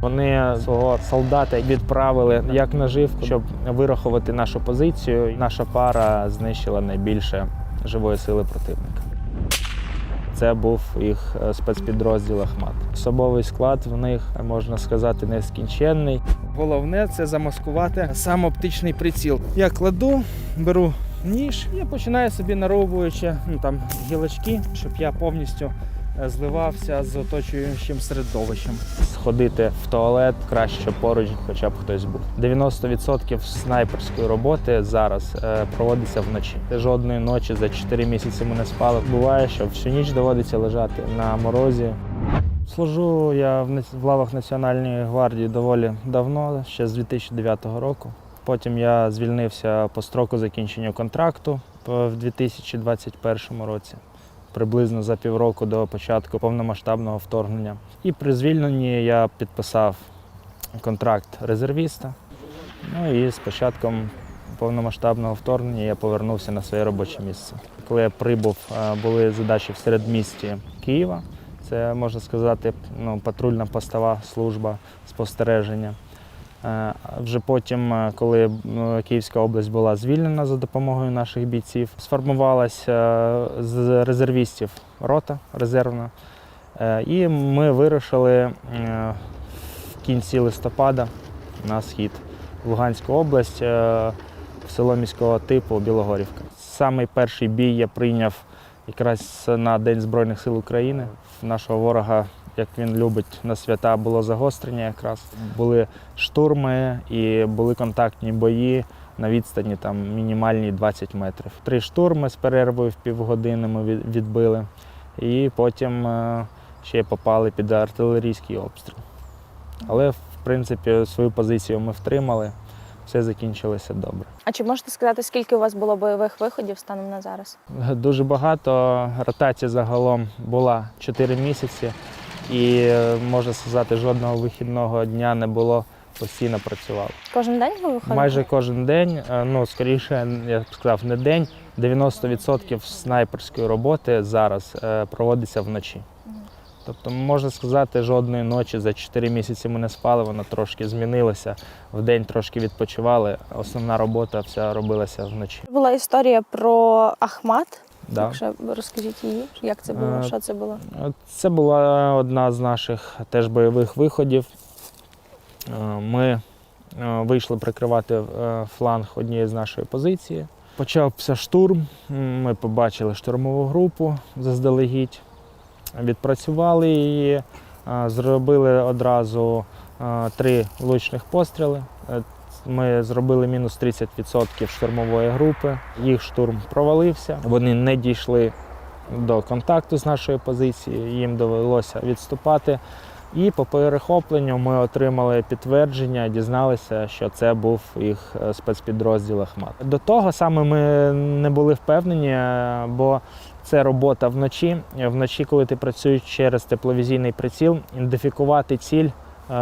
Вони свого солдата відправили як наживку, щоб вирахувати нашу позицію. Наша пара знищила найбільше живої сили противника. Це був їх е, спецпідрозділ Ахмат. Особовий склад в них можна сказати нескінченний. Головне це замаскувати сам оптичний приціл. Я кладу, беру ніж і починаю собі нарубуючи ну, там гілочки, щоб я повністю зливався з оточуючим середовищем. Сходити в туалет краще, поруч хоча б хтось був. 90% снайперської роботи зараз е, проводиться вночі. Жодної ночі за 4 місяці ми не спали. Буває, що всю ніч доводиться лежати на морозі. Служу я в лавах Національної гвардії доволі давно, ще з 2009 року. Потім я звільнився по строку закінчення контракту в 2021 році, приблизно за півроку до початку повномасштабного вторгнення. І при звільненні я підписав контракт резервіста. Ну і з початком повномасштабного вторгнення я повернувся на своє робоче місце. Коли я прибув, е, були задачі в середмісті Києва. Це можна сказати, ну, патрульна постова служба спостереження. Е, Вже потім, е, коли е, Київська область була звільнена за допомогою наших бійців, сформувалася з резервістів рота резервна. І ми вирушили в кінці листопада на схід в Луганську область в село міського типу Білогорівка. Самий перший бій я прийняв якраз на День Збройних сил України. Нашого ворога, як він любить на свята, було загострення якраз. Були штурми і були контактні бої на відстані там мінімальні 20 метрів. Три штурми з перервою в півгодини ми відбили, і потім е, ще попали під артилерійський обстріл. Але, в принципі, свою позицію ми втримали, все закінчилося добре. А чи можете сказати, скільки у вас було бойових виходів станом на зараз? Дуже багато. Ротація загалом була 4 місяці, і е, можна сказати, жодного вихідного дня не було. Постійно працювали. Кожен день ви виходите? Майже кожен день, е, ну скоріше, я б сказав, не день. 90% снайперської роботи зараз е, проводиться вночі. Тобто, можна сказати, жодної ночі за 4 місяці ми не спали, воно трошки змінилося. В день трошки відпочивали. Основна робота вся робилася вночі. Була історія про Ахмат. Да. Якщо розкажіть її, як це було, Е, що це було? Це була одна з наших теж бойових виходів. Е, Ми е, вийшли прикривати фланг однієї з нашої позиції. Почався штурм. Ми побачили штурмову групу заздалегідь, відпрацювали її, зробили одразу три влучних постріли. Ми зробили мінус 30% штурмової групи. Їх штурм провалився. Вони не дійшли до контакту з нашої позиції, їм довелося відступати. І по перехопленню ми отримали підтвердження, дізналися, що це був їх е, спецпідрозділ Ахмат. До того саме ми не були впевнені, е, бо це робота вночі. Вночі, коли ти працюєш через тепловізійний приціл, ідентифікувати ціль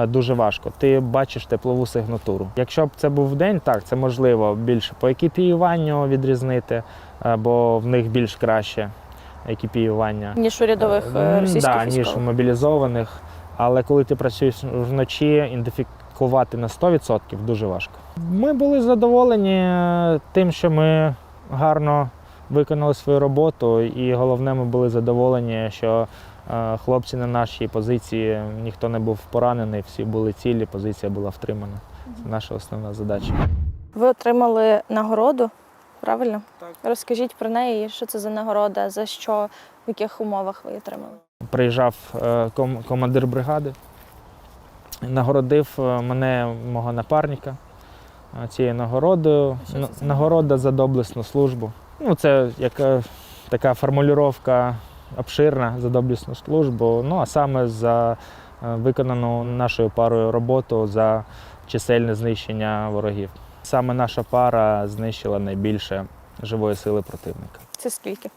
дуже важко. Ти бачиш теплову сигнатуру. Якщо б це був день, так це можливо більше по екіпіюванню відрізнити, е, бо в них більш краще екіпіювання. Ніж у рядових Е, е, російських да, ніж військових? мобілізованих. Але коли ти працюєш вночі, ідентифікувати на 100% дуже важко. Ми були задоволені е, тим, що ми гарно виконали свою роботу, і головне, ми були задоволені, що е, хлопці на нашій позиції ніхто не був поранений, всі були цілі, позиція була втримана. Це наша основна задача. Ви отримали нагороду, правильно? Так. Розкажіть про неї, що це за нагорода, за що, в яких умовах ви її отримали? приїжджав е, ком- командир бригади, нагородив е, мене, мого напарника е, цією нагородою. Нагорода за доблесну службу. Ну, це яка, така формулювання обширна за доблесну службу. Ну, а саме за е, виконану нашою парою роботу за чисельне знищення ворогів. Саме наша пара знищила найбільше живої сили противника. Це скільки?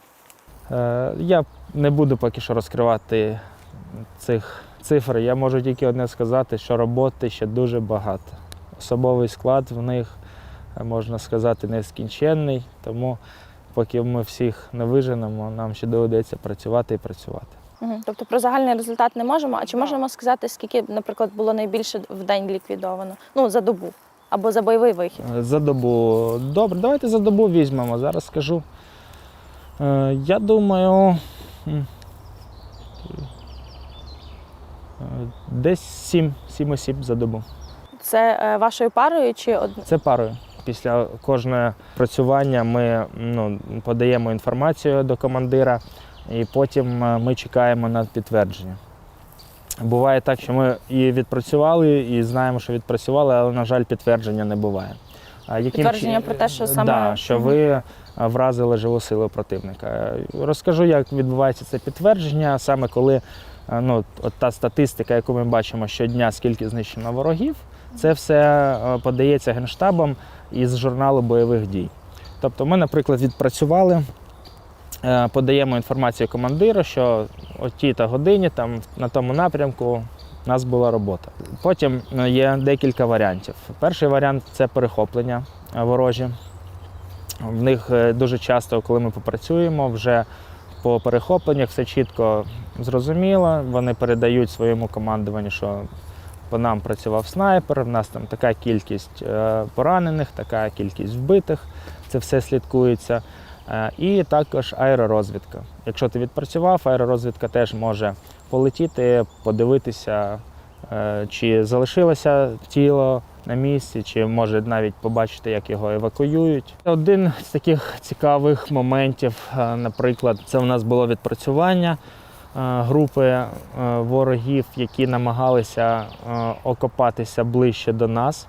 Е, Я не буду поки що розкривати цих цифр. Я можу тільки одне сказати, що роботи ще дуже багато. Особовий склад в них, е, можна сказати, нескінченний, тому поки ми всіх не виженемо, нам ще доведеться працювати і працювати. Угу. Тобто про загальний результат не можемо. А чи можемо сказати, скільки, наприклад, було найбільше в день ліквідовано? Ну, за добу або за бойовий вихід? За добу. Добре, давайте за добу візьмемо. Зараз скажу. Е, Я думаю. е, Десь 7, 7 осіб за добу. Це е, вашою парою чи од... Це парою. Після кожного працювання ми ну, подаємо інформацію до командира, і потім е, ми чекаємо на підтвердження. Буває так, що ми і відпрацювали, і знаємо, що відпрацювали, але, на жаль, підтвердження не буває. Яким Підтвердження про те, що саме- Да, що ви е, вразили живу силу противника. Е, Розкажу, як відбувається це підтвердження, саме коли ну, от та статистика, яку ми бачимо щодня, скільки знищено ворогів, це все подається Генштабом із журналу бойових дій. Тобто ми, наприклад, відпрацювали, е, подаємо інформацію командиру, що о тій та годині там, на тому напрямку у нас була робота. Потім е, є декілька варіантів. Перший варіант це перехоплення е, ворожі. В них дуже часто, коли ми попрацюємо, вже по перехопленнях все чітко зрозуміло. Вони передають своєму командуванню, що по нам працював снайпер, в нас там така кількість е, поранених, така кількість вбитих. Це все слідкується. Е, І також аеророзвідка. Якщо ти відпрацював, аеророзвідка теж може полетіти, подивитися, е, чи залишилося тіло на місці, чи може навіть побачити, як його евакуюють. Один з таких цікавих моментів, наприклад, це у нас було відпрацювання групи е, ворогів, які намагалися е, окопатися ближче до нас.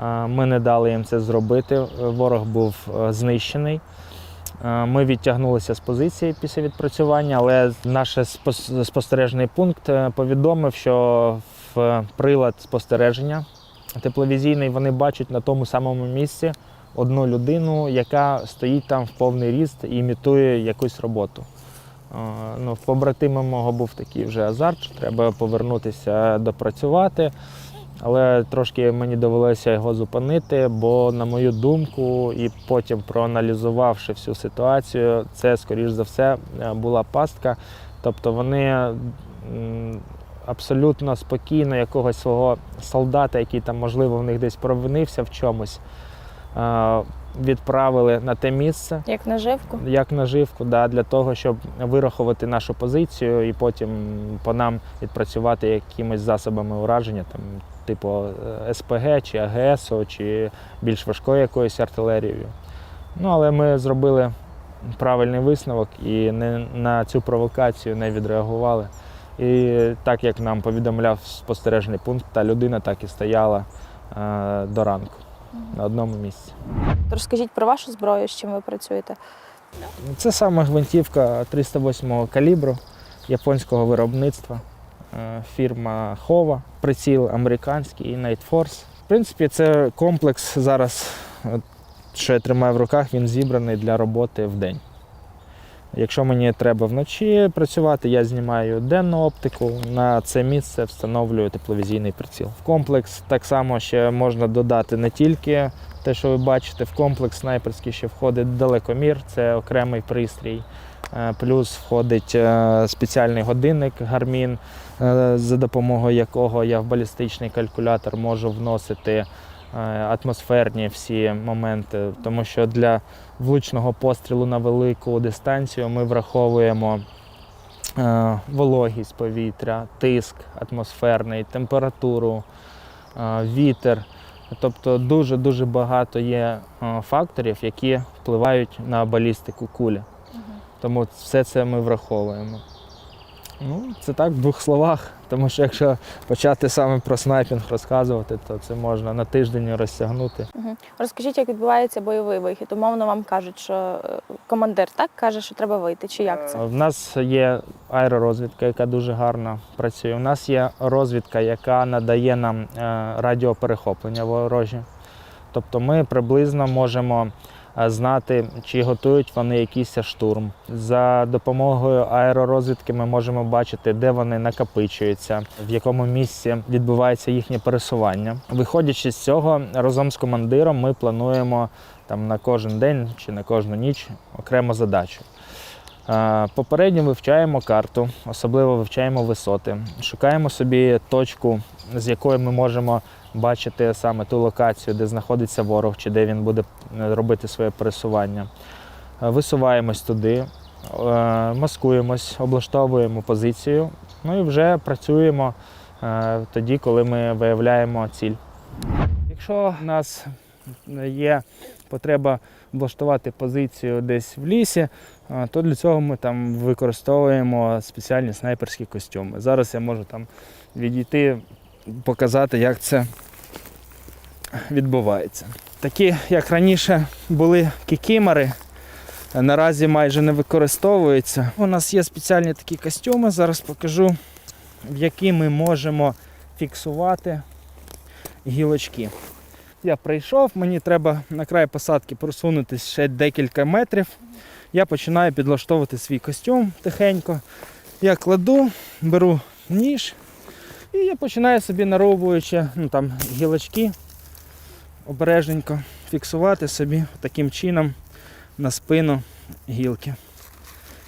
Е, Ми не дали їм це зробити. Ворог був е, знищений. Е, Ми відтягнулися з позиції після відпрацювання, але наш спостережний пункт е, повідомив, що в прилад спостереження тепловізійний вони бачать на тому самому місці одну людину, яка стоїть там в повний ріст і імітує якусь роботу. Ну, в побратима мого був такий вже азарт, що треба повернутися допрацювати. Але трошки мені довелося його зупинити, бо, на мою думку, і потім проаналізувавши всю ситуацію, це, скоріш за все, е, була пастка. Тобто вони абсолютно спокійно якогось свого солдата, який там, можливо, в них десь провинився в чомусь, е, відправили на те місце Як наживку? як наживку, да, для того, щоб вирахувати нашу позицію і потім по нам відпрацювати якимись засобами ураження, там, типу е, СПГ чи АГС, чи більш важкою якоюсь артилерією. Ну, але ми зробили правильний висновок і не, на цю провокацію не відреагували. І так як нам повідомляв спостережний пункт, та людина так і стояла е, до ранку на одному місці. Розкажіть про вашу зброю, з чим ви працюєте. Це саме гвинтівка 308-го калібру японського виробництва. Е, Фірма Хова, приціл американський і Night Force. В принципі, це комплекс зараз, що я тримаю в руках, він зібраний для роботи в день. Якщо мені треба вночі працювати, я знімаю денну оптику. На це місце встановлюю тепловізійний приціл. В комплекс так само ще можна додати не тільки те, що ви бачите, в комплекс снайперський ще входить далекомір, це окремий пристрій. Е, Плюс входить е, спеціальний годинник Garmin, е, за допомогою якого я в балістичний калькулятор можу вносити атмосферні всі моменти, тому що для влучного пострілу на велику дистанцію ми враховуємо е, вологість повітря, тиск атмосферний, температуру, е, вітер. Тобто дуже-дуже багато є е, факторів, які впливають на балістику кулі. Тому все це ми враховуємо. Ну, це так в двох словах. Тому що якщо почати саме про снайпінг розказувати, то це можна на тиждень розтягнути. Угу. Розкажіть, як відбувається бойовий вихід. Умовно вам кажуть, що е, командир так каже, що треба вийти, чи як це? В нас є аеророзвідка, яка дуже гарно працює. У нас є розвідка, яка надає нам е, радіоперехоплення ворожі. Тобто ми приблизно можемо е, знати, чи готують вони якийсь штурм. За допомогою аеророзвідки ми можемо бачити, де вони накопичуються, в якому місці відбувається їхнє пересування. Виходячи з цього, разом з командиром ми плануємо там на кожен день чи на кожну ніч окрему задачу. Е, Попередньо вивчаємо карту, особливо вивчаємо висоти. Шукаємо собі точку, з якої ми можемо бачити саме ту локацію, де знаходиться ворог, чи де він буде е, робити своє пересування. Е, Висуваємось туди, е, маскуємось, облаштовуємо позицію, ну і вже працюємо тоді, коли ми виявляємо ціль. Якщо в нас є потреба облаштувати позицію десь в лісі, то для цього ми там використовуємо спеціальні снайперські костюми. Зараз я можу там відійти, показати, як це відбувається. Такі, як раніше були кікімори, наразі майже не використовуються. У нас є спеціальні такі костюми, зараз покажу, в які ми можемо фіксувати гілочки. Я прийшов, мені треба на край посадки просунутися ще декілька метрів. Я починаю підлаштовувати свій костюм тихенько. Я кладу, беру ніж і я починаю собі нарубуючи ну, там, гілочки обережненько фіксувати собі таким чином на спину гілки.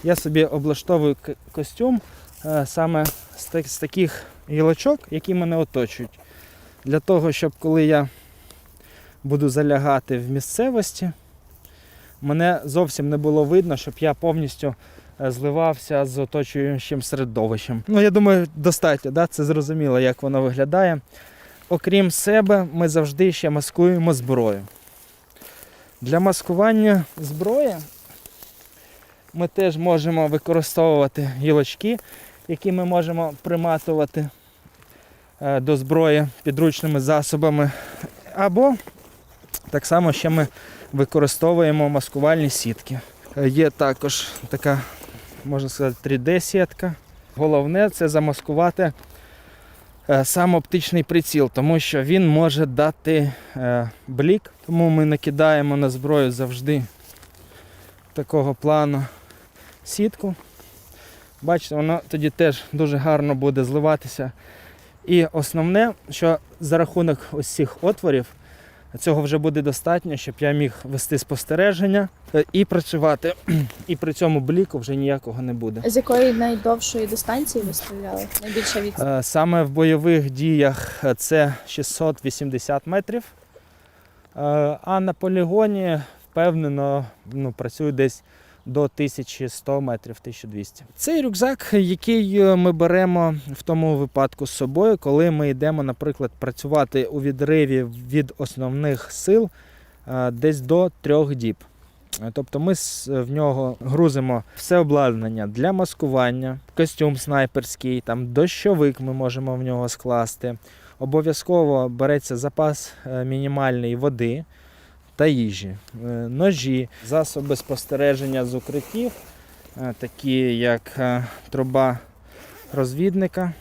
Я собі облаштовую костюм е, саме з, таких гілочок, які мене оточують. Для того, щоб коли я буду залягати в місцевості, мене зовсім не було видно, щоб я повністю е, зливався з оточуючим середовищем. Ну, я думаю, достатньо, да? це зрозуміло, як воно виглядає. Окрім себе, ми завжди ще маскуємо зброю. Для маскування зброї ми теж можемо використовувати гілочки, які ми можемо приматувати е, до зброї підручними засобами. Або так само ще ми використовуємо маскувальні сітки. Е, Є також така, можна сказати, 3D-сітка. Головне це замаскувати сам оптичний приціл, тому що він може дати е, блік. Тому ми накидаємо на зброю завжди такого плану сітку. Бачите, воно тоді теж дуже гарно буде зливатися. І основне, що за рахунок ось цих отворів цього вже буде достатньо, щоб я міг вести спостереження е, і працювати. І при цьому бліку вже ніякого не буде. З якої найдовшої дистанції ви стріляли? Найбільша від Е, Саме в бойових діях е, це 680 метрів. А на полігоні впевнено ну, працюю десь до 1100 метрів, 1200. Цей рюкзак, який е, ми беремо в тому випадку з собою, коли ми йдемо, наприклад, працювати у відриві від основних сил е, десь до трьох діб. Е, Тобто ми в нього грузимо все обладнання для маскування, костюм снайперський, там дощовик ми можемо в нього скласти. Обов'язково береться запас мінімальний води та їжі, е, ножі, засоби спостереження з укриттів, е, такі як е, труба розвідника.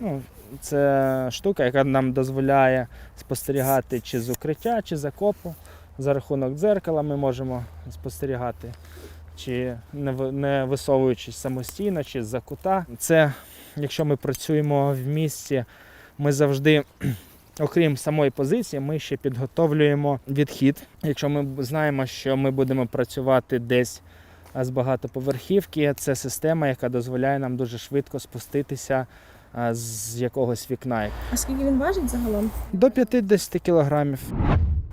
Ну, це штука, яка нам дозволяє спостерігати чи з укриття, чи з окопу. За рахунок дзеркала ми можемо спостерігати, чи не висовуючись самостійно, чи з-за кута. Це, якщо ми працюємо в місті, ми завжди, окрім самої позиції, ми ще підготовлюємо відхід. Якщо ми знаємо, що ми будемо працювати десь з багатоповерхівки, це система, яка дозволяє нам дуже швидко спуститися з якогось вікна. А скільки він важить загалом? До 50 кілограмів.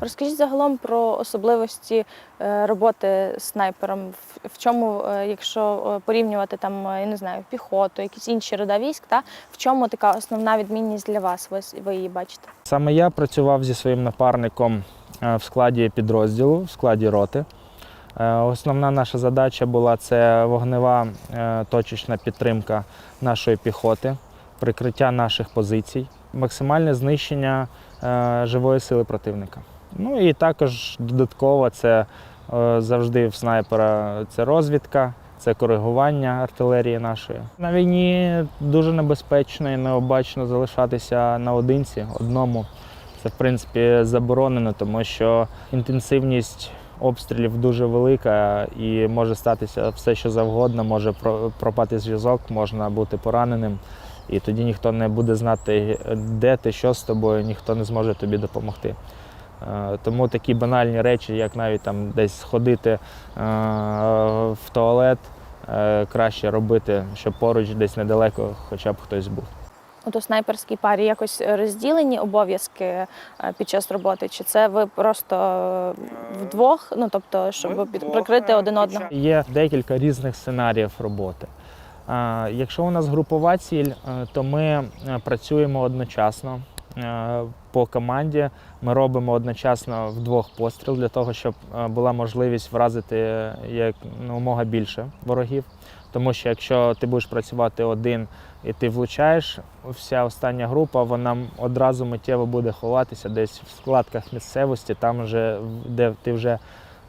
Розкажіть загалом про особливості е, роботи снайпером. В- чому, е, якщо е, порівнювати там, я не знаю, піхоту, якісь інші рода військ, та в чому така основна відмінність для вас? Ви, ви її бачите? Саме я працював зі своїм напарником в складі підрозділу, в складі роти. Основна наша задача була це вогнева точечна підтримка нашої піхоти, прикриття наших позицій, максимальне знищення живої сили противника. Ну і також додатково це е, завжди в снайпера це розвідка, це коригування артилерії нашої. На війні дуже небезпечно і необачно залишатися наодинці одному. Це в принципі заборонено, тому що інтенсивність обстрілів дуже велика і може статися все, що завгодно, може пропати зв'язок, можна бути пораненим. І тоді ніхто не буде знати, де ти, що з тобою, ніхто не зможе тобі допомогти. Е, Тому такі банальні речі, як навіть там десь сходити е, в туалет, е, краще робити, щоб поруч десь недалеко хоча б хтось був. От у снайперській парі якось розділені обов'язки під час роботи? Чи це ви просто вдвох? Ну тобто, щоб прикрити один одного? Є декілька різних сценаріїв роботи. Якщо у нас групова ціль, то ми працюємо одночасно. Е, По команді ми робимо одночасно вдвох постріл для того, щоб е, була можливість вразити як якомога більше ворогів. Тому що якщо ти будеш працювати один і ти влучаєш, вся остання група вона одразу миттєво буде ховатися десь в складках місцевості, там вже де ти вже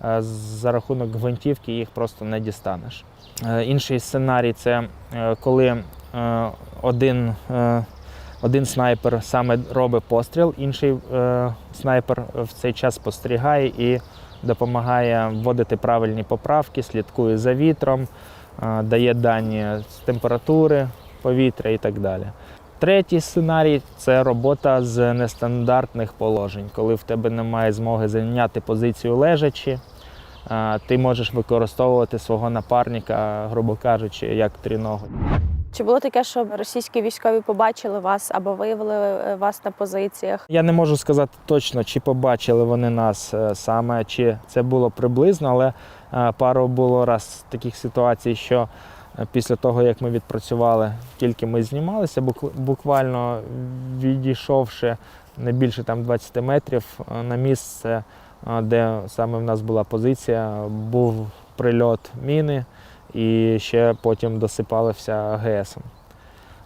е, за рахунок гвинтівки їх просто не дістанеш. Е, Інший сценарій це е, коли е, один, е, один снайпер саме робить постріл, інший е, снайпер в цей час спостерігає і допомагає вводити правильні поправки, слідкує за вітром, е, дає дані з температури повітря і так далі. Третій сценарій це робота з нестандартних положень, коли в тебе немає змоги зайняти позицію лежачи. а, Ти можеш використовувати свого напарника, грубо кажучи, як тріногу. Чи було таке, що російські військові побачили вас або виявили е, вас на позиціях? Я не можу сказати точно, чи побачили вони нас е, саме, чи це було приблизно, але е, пару було раз таких ситуацій, що після того, як ми відпрацювали, тільки ми знімалися, буквально відійшовши не більше там 20 метрів на місце, де саме в нас була позиція, був прильот міни і ще потім досипалися АГСом.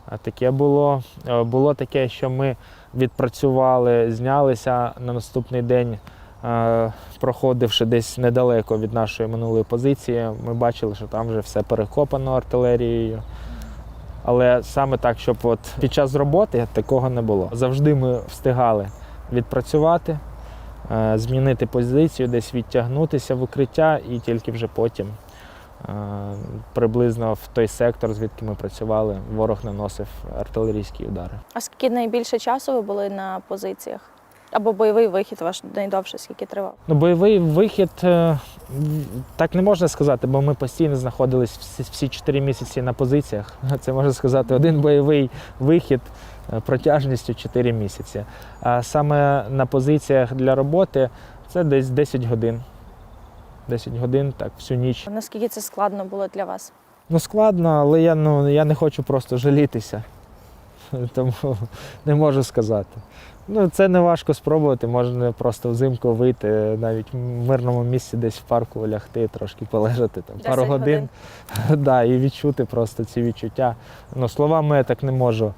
А таке було. Е, Було таке, що ми відпрацювали, знялися на наступний день, е, проходивши десь недалеко від нашої минулої позиції, ми бачили, що там вже все перекопано артилерією. Але саме так, щоб от під час роботи такого не було. Завжди ми встигали відпрацювати, е, змінити позицію, десь відтягнутися в укриття і тільки вже потім. Е, Приблизно в той сектор, звідки ми працювали, ворог наносив артилерійські удари. А скільки найбільше часу ви були на позиціях? Або бойовий вихід ваш найдовше, скільки тривав? Ну, бойовий вихід е, так не можна сказати, бо ми постійно знаходились всі, всі 4 місяці на позиціях. Це можна сказати один бойовий вихід е, протяжністю 4 місяці. А саме на позиціях для роботи це десь 10 годин. 10 годин, так, всю ніч. Наскільки це складно було для вас? Ну, складно, але я, ну, я не хочу просто жалітися. Тому не можу сказати. Ну, це не важко спробувати, можна просто взимку вийти, навіть в мирному місці десь в парку лягти, трошки полежати там, пару 10 годин. да, і відчути просто ці відчуття. Ну, словами я так не можу,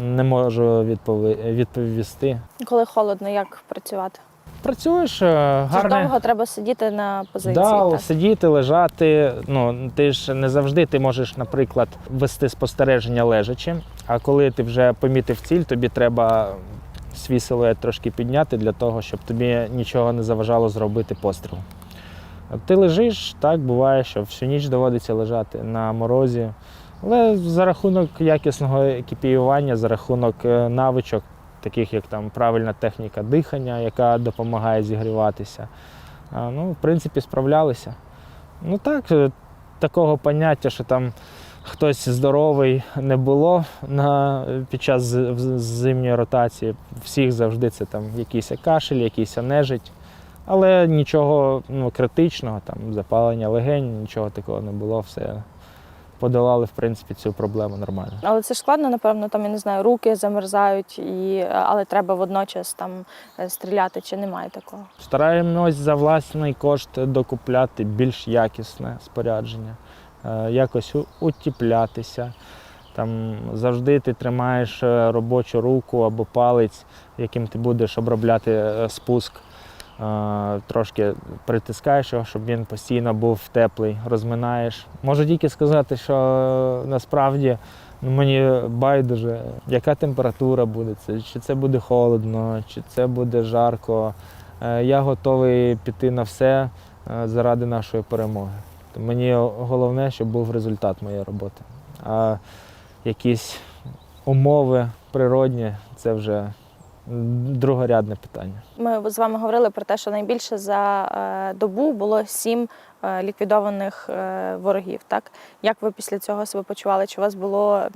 не можу відпові- відповісти. Коли холодно, як працювати? Працюєш е, Чи довго треба сидіти на позиції? Да, так? сидіти, лежати. Ну ти ж не завжди ти можеш, наприклад, вести спостереження лежачи. А коли ти вже помітив ціль, тобі треба свій силует трошки підняти для того, щоб тобі нічого не заважало зробити постріл. Ти лежиш, так буває, що всю ніч доводиться лежати на морозі. Але за рахунок якісного екіпіювання, за рахунок е, навичок, таких як там правильна техніка дихання, яка допомагає зігріватися, Ну, в принципі, справлялися. Ну так, е, такого поняття, що там хтось здоровий не було на, під час зимньої ротації. Всіх завжди це там якийсь кашель, якийсь нежить. Але нічого ну, критичного, там, запалення легень, нічого такого не було. Все подолали, в принципі, цю проблему нормально. Але це ж складно, напевно, там, я не знаю, руки замерзають, і... але треба водночас там е, стріляти, чи немає такого? Стараємось за власний кошт докупляти більш якісне спорядження, е, якось утіплятися. Там завжди ти тримаєш е, робочу руку або палець, яким ти будеш обробляти спуск. Трошки притискаєш його, щоб він постійно був теплий, розминаєш. Можу тільки сказати, що насправді ну, мені байдуже, яка температура буде, чи це буде холодно, чи це буде жарко. Е, Я готовий піти на все е, заради нашої перемоги. Мені головне, щоб був результат моєї роботи. А якісь умови природні це вже другорядне питання. Ми з вами говорили про те, що найбільше за е, добу було сім е, ліквідованих е, ворогів. Так як ви після цього себе почували? Чи у вас було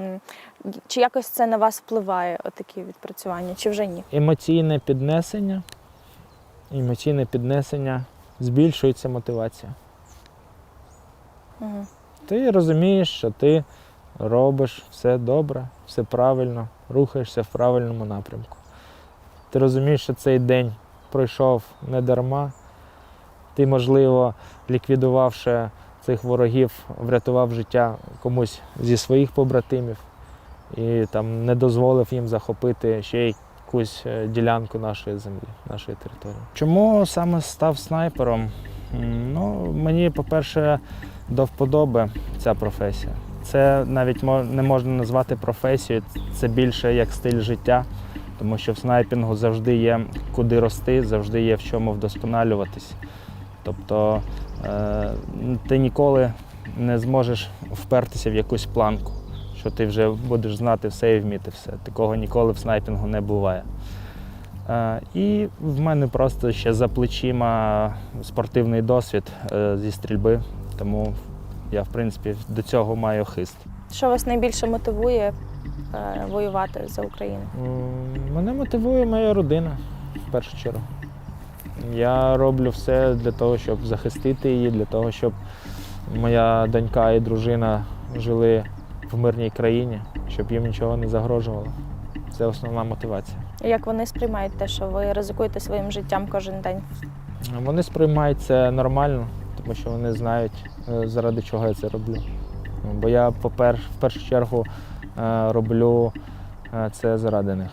чи якось це на вас впливає? Отакі відпрацювання, чи вже ні? Емоційне піднесення. Емоційне піднесення збільшується мотивація. Угу. Ти розумієш, що ти робиш все добре, все правильно, рухаєшся в правильному напрямку. Ти розумієш, що цей день пройшов не дарма. Ти, можливо, ліквідувавши цих ворогів, врятував життя комусь зі своїх побратимів і там не дозволив їм захопити ще якусь е, ділянку нашої землі, нашої території. Чому саме став снайпером? Ну, мені, по-перше, до вподоби ця професія. Це навіть не можна назвати професією, це більше як стиль життя, тому що в снайпінгу завжди є куди рости, завжди є в чому вдосконалюватись. Тобто е, ти ніколи не зможеш впертися в якусь планку, що ти вже будеш знати все і вміти все. Такого ніколи в снайпінгу не буває. Е, І в мене просто ще за плечима спортивний досвід е, зі стрільби, тому я, в принципі, до цього маю хист. Що вас найбільше мотивує воювати за Україну? Мене мотивує моя родина в першу чергу. Я роблю все для того, щоб захистити її, для того, щоб моя донька і дружина жили в мирній країні, щоб їм нічого не загрожувало. Це основна мотивація. І Як вони сприймають те, що ви ризикуєте своїм життям кожен день? Вони сприймають це нормально, тому що вони знають, е, заради чого я це роблю. Бо я, в першу чергу, е, роблю е, це заради них.